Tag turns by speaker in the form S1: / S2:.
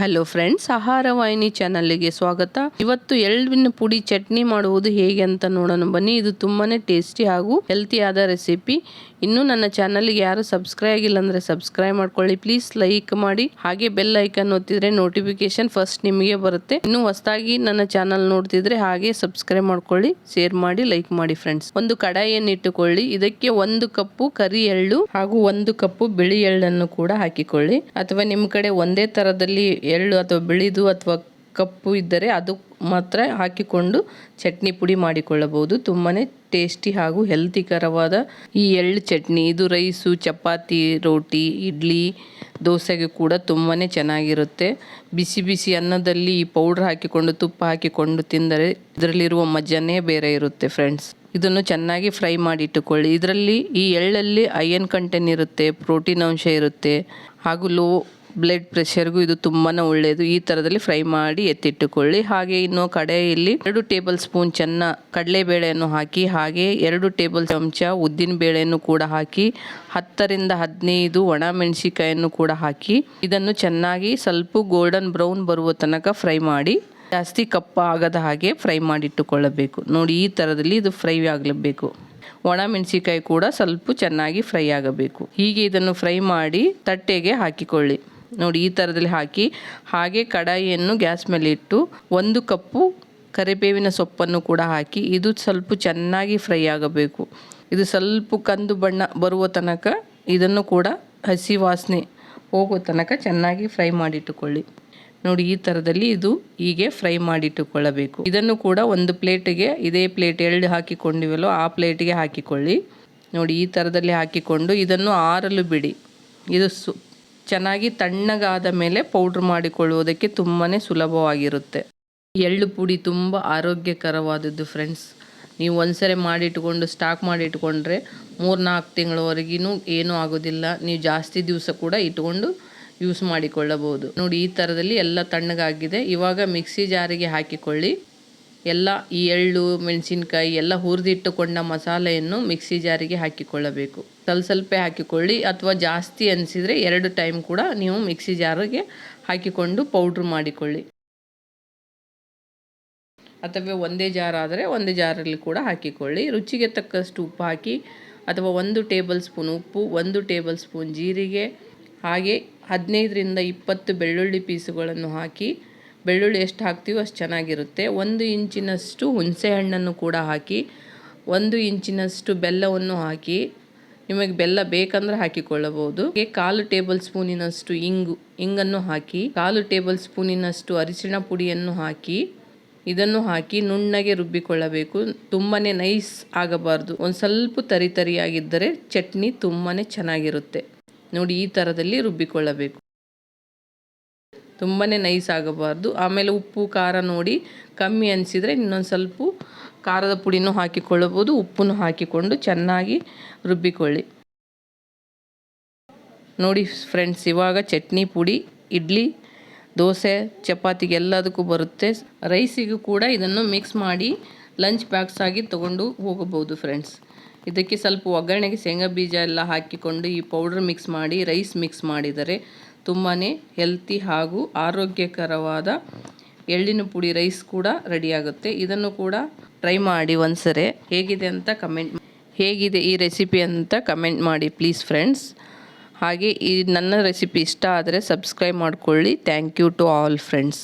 S1: Hello friends ಆಹಾರ ವಾಹಿನಿ ಚಾನಲ್ಗೆ ಸ್ವಾಗತ. ಇವತ್ತು ಎಳ್ಳಿನ ಪುಡಿ ಚಟ್ನಿ ಮಾಡುವುದು ಹೇಗೆ ಅಂತ ನೋಡೋಣ ಬನ್ನಿ. ಇದು ತುಂಬಾನೇ ಟೇಸ್ಟಿ ಹಾಗೂ ಹೆಲ್ತಿ ಆದ ರೆಸಿಪಿ ಇನ್ನು ನನ್ನ ಚಾನಲ್ಗೆ ಯಾರು ಸಬ್ಸ್ಕ್ರೈಬ್ ಆಗಿಲ್ಲ ಅಂದ್ರೆ ಸಬ್ಸ್ಕ್ರೈಬ್ ಮಾಡ್ಕೊಳ್ಳಿ. ಪ್ಲೀಸ್ ಲೈಕ್ ಮಾಡಿ. ಹಾಗೆ ಬೆಲ್ ಐಕನ್ ಒತ್ತಿದ್ರೆ ನೋಟಿಫಿಕೇಶನ್ ಫಸ್ಟ್ ನಿಮಗೆ ಬರುತ್ತೆ. ಇನ್ನು ಹೊಸದಾಗಿ ನನ್ನ ಚಾನಲ್ ನೋಡ್ತಿದ್ರೆ ಹಾಗೆ ಸಬ್ಸ್ಕ್ರೈಬ್ ಮಾಡ್ಕೊಳ್ಳಿ. ಶೇರ್ ಮಾಡಿ ಲೈಕ್ ಮಾಡಿ ಫ್ರೆಂಡ್ಸ್ ಒಂದು ಕಡಾಯಿಯನ್ನು ಇಟ್ಟುಕೊಳ್ಳಿ. ಇದಕ್ಕೆ ಒಂದು ಕಪ್ಪು ಕರಿ ಎಳ್ಳು ಹಾಗೂ ಒಂದು ಕಪ್ಪು ಬಿಳಿ ಎಳ್ಳನ್ನು ಕೂಡ ಹಾಕಿಕೊಳ್ಳಿ. ಅಥವಾ ನಿಮ್ಮ ಕಡೆ ಒಂದೇ ತರದಲ್ಲಿ ಎಳ್ಳು ಅಥವಾ ಬಿಳಿದು ಅಥವಾ ಕಪ್ಪು ಇದ್ದರೆ ಅದು ಮಾತ್ರ ಹಾಕಿಕೊಂಡು ಚಟ್ನಿ ಪುಡಿ ಮಾಡಿಕೊಳ್ಳಬಹುದು. ತುಂಬಾ ಟೇಸ್ಟಿ ಹಾಗೂ ಹೆಲ್ತಿಕರವಾದ ಈ ಎಳ್ಳು ಚಟ್ನಿ. ಇದು ರೈಸು, ಚಪಾತಿ, ರೋಟಿ, ಇಡ್ಲಿ, ದೋಸೆಗೆ ಕೂಡ ತುಂಬಾ ಚೆನ್ನಾಗಿರುತ್ತೆ. ಬಿಸಿ ಬಿಸಿ ಅನ್ನದಲ್ಲಿ ಈ ಪೌಡ್ರ್ ಹಾಕಿಕೊಂಡು, ತುಪ್ಪ ಹಾಕಿಕೊಂಡು ತಿಂದರೆ ಇದರಲ್ಲಿರುವ ಮಜ್ಜನೇ ಬೇರೆ ಇರುತ್ತೆ ಫ್ರೆಂಡ್ಸ್. ಇದನ್ನು ಚೆನ್ನಾಗಿ ಫ್ರೈ ಮಾಡಿ ಇಟ್ಟುಕೊಳ್ಳಿ ಇದರಲ್ಲಿ ಈ ಎಳ್ಳಲ್ಲಿ ಐಯನ್ ಕಂಟೆಂಟ್ ಇರುತ್ತೆ, ಪ್ರೋಟೀನ್ ಅಂಶ ಇರುತ್ತೆ ಹಾಗೂ ಲೋ ಬ್ಲಡ್ ಪ್ರೆಷರ್ಗೂ ಇದು ತುಂಬಾ ಒಳ್ಳೆಯದು ಈ ಥರದಲ್ಲಿ ಫ್ರೈ ಮಾಡಿ ಎತ್ತಿಟ್ಟುಕೊಳ್ಳಿ. ಹಾಗೆ ಇನ್ನು ಕಡೆಯಲ್ಲಿ ಎರಡು ಟೇಬಲ್ ಸ್ಪೂನ್ ಚೆನ್ನ ಕಡಲೆಬೇಳೆಯನ್ನು ಹಾಕಿ, ಹಾಗೆ ಎರಡು ಟೇಬಲ್ ಚಮಚ ಉದ್ದಿನ ಬೇಳೆಯನ್ನು ಕೂಡ ಹಾಕಿ, ಹತ್ತರಿಂದ ಹದಿನೈದು ಒಣ ಮೆಣಸಿಕಾಯನ್ನು ಕೂಡ ಹಾಕಿ, ಇದನ್ನು ಚೆನ್ನಾಗಿ ಸ್ವಲ್ಪ ಗೋಲ್ಡನ್ ಬ್ರೌನ್ ಬರುವ ತನಕ ಫ್ರೈ ಮಾಡಿ, ಜಾಸ್ತಿ ಕಪ್ಪ ಆಗದ ಹಾಗೆ ಫ್ರೈ ಮಾಡಿಟ್ಟುಕೊಳ್ಳಬೇಕು. ನೋಡಿ, ಈ ಥರದಲ್ಲಿ ಇದು ಫ್ರೈ ಆಗಲೇಬೇಕು. ಒಣ ಮೆಣಸಿಕಾಯಿ ಕೂಡ ಸ್ವಲ್ಪ ಚೆನ್ನಾಗಿ ಫ್ರೈ ಆಗಬೇಕು. ಹೀಗೆ ಇದನ್ನು ಫ್ರೈ ಮಾಡಿ ತಟ್ಟೆಗೆ ಹಾಕಿಕೊಳ್ಳಿ. ನೋಡಿ, ಈ ಥರದಲ್ಲಿ ಹಾಕಿ, ಹಾಗೆ ಕಡಾಯಿಯನ್ನು ಗ್ಯಾಸ್ ಮೇಲೆ ಇಟ್ಟು ಒಂದು ಕಪ್ಪು ಕರಿಬೇವಿನ ಸೊಪ್ಪನ್ನು ಕೂಡ ಹಾಕಿ, ಇದು ಸ್ವಲ್ಪ ಚೆನ್ನಾಗಿ ಫ್ರೈ ಆಗಬೇಕು. ಇದು ಸ್ವಲ್ಪ ಕಂದು ಬಣ್ಣ ಬರುವ ತನಕ ಇದನ್ನು ಕೂಡ ಹಸಿ ವಾಸನೆ ಹೋಗೋ ತನಕ ಚೆನ್ನಾಗಿ ಫ್ರೈ ಮಾಡಿಟ್ಟುಕೊಳ್ಳಿ. ನೋಡಿ, ಈ ಥರದಲ್ಲಿ ಇದು ಹೀಗೆ ಫ್ರೈ ಮಾಡಿಟ್ಟುಕೊಳ್ಳಬೇಕು. ಇದನ್ನು ಕೂಡ ಒಂದು ಪ್ಲೇಟಿಗೆ, ಇದೇ ಪ್ಲೇಟ್ ಎರಡು ಹಾಕಿಕೊಂಡಿವಲ್ಲೋ, ಆ ಪ್ಲೇಟಿಗೆ ಹಾಕಿಕೊಳ್ಳಿ. ನೋಡಿ, ಈ ಥರದಲ್ಲಿ ಹಾಕಿಕೊಂಡು ಇದನ್ನು ಆರಲು ಬಿಡಿ. ಇದು ಸು ಚೆನ್ನಾಗಿ ತಣ್ಣಗಾದ ಮೇಲೆ ಪೌಡ್ರ್ ಮಾಡಿಕೊಳ್ಳುವುದಕ್ಕೆ ತುಂಬಾ ಸುಲಭವಾಗಿರುತ್ತೆ. ಎಳ್ಳು ಪುಡಿ ತುಂಬ ಆರೋಗ್ಯಕರವಾದದ್ದು ಫ್ರೆಂಡ್ಸ್. ನೀವು ಒಂದ್ಸರಿ ಮಾಡಿಟ್ಕೊಂಡು, ಸ್ಟಾಕ್ ಮಾಡಿಟ್ಕೊಂಡ್ರೆ ಮೂರು ನಾಲ್ಕು ತಿಂಗಳವರೆಗೂ ಏನೂ ಆಗೋದಿಲ್ಲ. ನೀವು ಜಾಸ್ತಿ ದಿವಸ ಕೂಡ ಇಟ್ಕೊಂಡು ಯೂಸ್ ಮಾಡಿಕೊಳ್ಳಬಹುದು. ನೋಡಿ, ಈ ಥರದಲ್ಲಿ ಎಲ್ಲ ತಣ್ಣಗಾಗಿದೆ. ಇವಾಗ ಮಿಕ್ಸಿ ಜಾರಿಗೆ ಹಾಕಿಕೊಳ್ಳಿ. ಎಲ್ಲ ಈ ಎಳ್ಳು, ಮೆಣಸಿನ್ಕಾಯಿ ಎಲ್ಲ ಹುರಿದಿಟ್ಟುಕೊಂಡ ಮಸಾಲೆಯನ್ನು ಮಿಕ್ಸಿ ಜಾರಿಗೆ ಹಾಕಿಕೊಳ್ಳಬೇಕು. ಸ್ವಲ್ಪ ಸ್ವಲ್ಪ ಹಾಕಿಕೊಳ್ಳಿ ಅಥವಾ ಜಾಸ್ತಿ ಅನಿಸಿದರೆ ಎರಡು ಟೈಮ್ ಕೂಡ ನೀವು ಮಿಕ್ಸಿ ಜಾರಿಗೆ ಹಾಕಿಕೊಂಡು ಪೌಡ್ರ್ ಮಾಡಿಕೊಳ್ಳಿ. ಅಥವಾ ಒಂದೇ ಜಾರಾದರೆ ಒಂದೇ ಜಾರಲ್ಲಿ ಕೂಡ ಹಾಕಿಕೊಳ್ಳಿ. ರುಚಿಗೆ ತಕ್ಕಷ್ಟು ಉಪ್ಪು ಹಾಕಿ ಅಥವಾ ಒಂದು ಟೇಬಲ್ ಸ್ಪೂನ್ ಉಪ್ಪು, ಒಂದು ಟೇಬಲ್ ಸ್ಪೂನ್ ಜೀರಿಗೆ, ಹಾಗೆ ಹದಿನೈದರಿಂದ ಇಪ್ಪತ್ತು ಬೆಳ್ಳುಳ್ಳಿ ಪೀಸುಗಳನ್ನು ಹಾಕಿ ಬೆಳ್ಳುಳ್ಳಿ ಎಷ್ಟು ಹಾಕ್ತೀವೋ ಅಷ್ಟು ಚೆನ್ನಾಗಿರುತ್ತೆ. ಒಂದು ಇಂಚಿನಷ್ಟು ಹುಣಸೆಹಣ್ಣನ್ನು ಕೂಡ ಹಾಕಿ, ಒಂದು ಇಂಚಿನಷ್ಟು ಬೆಲ್ಲವನ್ನು ಹಾಕಿ, ನಿಮಗೆ ಬೆಲ್ಲ ಬೇಕಂದ್ರೆ ಹಾಕಿಕೊಳ್ಳಬಹುದು. ಕಾಲು ಟೇಬಲ್ ಸ್ಪೂನಿನಷ್ಟು ಇಂಗು, ಇಂಗನ್ನು ಹಾಕಿ, ಕಾಲು ಟೇಬಲ್ ಸ್ಪೂನಿನಷ್ಟು ಅರಿಶಿಣ ಪುಡಿಯನ್ನು ಹಾಕಿ, ಇದನ್ನು ಹಾಕಿ ನುಣ್ಣಗೆ ರುಬ್ಬಿಕೊಳ್ಳಬೇಕು. ತುಂಬಾ ನೈಸ್ ಆಗಬಾರ್ದು. ಒಂದು ಸ್ವಲ್ಪ ತರಿತರಿಯಾಗಿದ್ದರೆ ಚಟ್ನಿ ತುಂಬಾ ಚೆನ್ನಾಗಿರುತ್ತೆ. ನೋಡಿ, ಈ ಥರದಲ್ಲಿ ರುಬ್ಬಿಕೊಳ್ಳಬೇಕು. ತುಂಬಾ ನೈಸ್ ಆಗಬಾರ್ದು. ಆಮೇಲೆ ಉಪ್ಪು, ಖಾರ ನೋಡಿ ಕಮ್ಮಿ ಅನಿಸಿದರೆ ಇನ್ನೊಂದು ಸ್ವಲ್ಪ ಖಾರದ ಪುಡಿನೂ ಹಾಕಿಕೊಳ್ಳಬಹುದು ಉಪ್ಪನ್ನು ಹಾಕಿಕೊಂಡು ಚೆನ್ನಾಗಿ ರುಬ್ಬಿಕೊಳ್ಳಿ. ನೋಡಿ ಫ್ರೆಂಡ್ಸ್ ಇವಾಗ ಚಟ್ನಿ ಪುಡಿ, ಇಡ್ಲಿ, ದೋಸೆ, ಚಪಾತಿಗೆ ಎಲ್ಲದಕ್ಕೂ ಬರುತ್ತೆ. ರೈಸಿಗೂ ಕೂಡ ಇದನ್ನು ಮಿಕ್ಸ್ ಮಾಡಿ ಲಂಚ್ ಬ್ಯಾಗ್ಸ್ ಆಗಿ ತೊಗೊಂಡು ಹೋಗಬಹುದು ಫ್ರೆಂಡ್ಸ್ ಇದಕ್ಕೆ ಸ್ವಲ್ಪ ಒಗ್ಗರಣೆಗೆ ಶೇಂಗಾ ಬೀಜ ಎಲ್ಲ ಹಾಕಿಕೊಂಡು ಈ ಪೌಡ್ರ್ ಮಿಕ್ಸ್ ಮಾಡಿ ರೈಸ್ ಮಿಕ್ಸ್ ಮಾಡಿದರೆ ತುಂಬಾ ಹೆಲ್ತಿ ಹಾಗೂ ಆರೋಗ್ಯಕರವಾದ ಎಳ್ಳಿನ ಪುಡಿ ರೈಸ್ ಕೂಡ ರೆಡಿಯಾಗುತ್ತೆ ಇದನ್ನು ಕೂಡ ಟ್ರೈ ಮಾಡಿ ಒಂದ್ಸರಿ. ಹೇಗಿದೆ ಅಂತ ಕಮೆಂಟ್ ಹೇಗಿದೆ ಈ ರೆಸಿಪಿ ಅಂತ ಕಮೆಂಟ್ ಮಾಡಿ ಪ್ಲೀಸ್ ಫ್ರೆಂಡ್ಸ್ ಹಾಗೆ ಈ ನನ್ನ ರೆಸಿಪಿ ಇಷ್ಟ ಆದರೆ ಸಬ್ಸ್ಕ್ರೈಬ್ ಮಾಡಿಕೊಳ್ಳಿ. Thank you to all friends